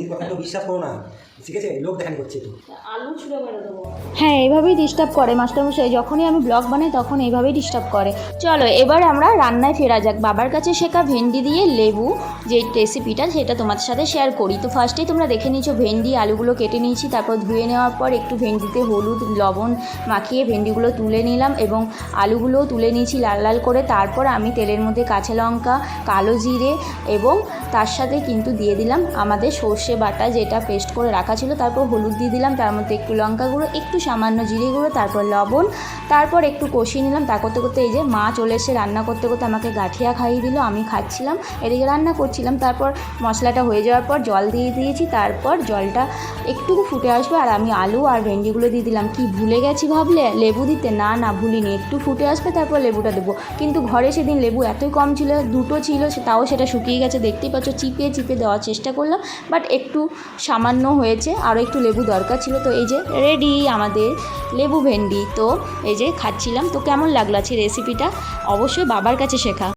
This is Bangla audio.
এই কথা তো বিশ্বাস করো না। ঠিক আছে? লোক দেখানি করছে তো। আলু ছুঁড়ে মেরে দেবো। হ্যাঁ এইভাবেই ডিস্টার্ব করে মাস্টারমশাই। যখনই আমি ব্লগ বানাই তখন এইভাবেই ডিস্টার্ব করে। চলো এবার আমরা রান্নায় ফেরা যাক। বাবার কাছে শেখা ভেন্ডি দিয়ে লেবু যে রেসিপিটা সেটা তোমাদের সাথে শেয়ার করি। তো ফার্স্টেই তোমরা দেখে নিয়েছো ভেন্ডি আলুগুলো কেটে নিয়েছি। তারপর ধুয়ে নেওয়ার পর একটু ভেন্ডিতে হলুদ লবণ মাখিয়ে ভেন্ডিগুলো তুলে নিলাম এবং আলুগুলোও তুলে নিয়েছি লাল লাল করে। তারপর আমি তেলের মধ্যে কাঁচা লঙ্কা কালো জিরে এবং তার সাথে কিন্তু দিয়ে দিলাম আমাদের সর্ষে বাটা যেটা পেস্ট করে রাখা ছিল, তারপর হলুদ দিয়ে দিলাম, তার মধ্যে একটু লঙ্কা গুঁড়ো, একটু সামান্য জিরে গুঁড়ো, তারপর লবণ, তারপর একটু কষিয়ে নিলাম। তা করতে করতে এই যে মা চলে এসে রান্না করতে করতে আমাকে গাঠিয়া খাইয়ে দিল, আমি খাচ্ছিলাম, এদিকে রান্না করছিলাম। তারপর মশলাটা হয়ে যাওয়ার পর জল দিয়ে দিয়েছি, তারপর জলটা একটু ফুটে আসবে, আর আমি আলু আর ভেন্ডিগুলো দিয়ে দিলাম। কি ভুলে গেছি ভাবলে? লেবু দিতে? না না, ভুলিনি, একটু ফুটে আসবে, তারপর লেবুটা দেবো। কিন্তু ঘরে সেদিন লেবু এতই কম ছিল, দুটো ছিল, তাও সেটা শুকিয়ে গেছে, দেখতেই পাচ্ছ, চিপিয়ে চিপে দেওয়ার চেষ্টা করলাম। বাট একটু সামান্য হয়েছে, আরও একটু লেবু দরকার ছিল। তো এই যে রেডি আমাদের লেবু ভেন্ডি। তো এই যে খাচ্ছিলাম। তো কেমন লাগল আছে রেসিপিটা অবশ্যই বাবার কাছে শেখা।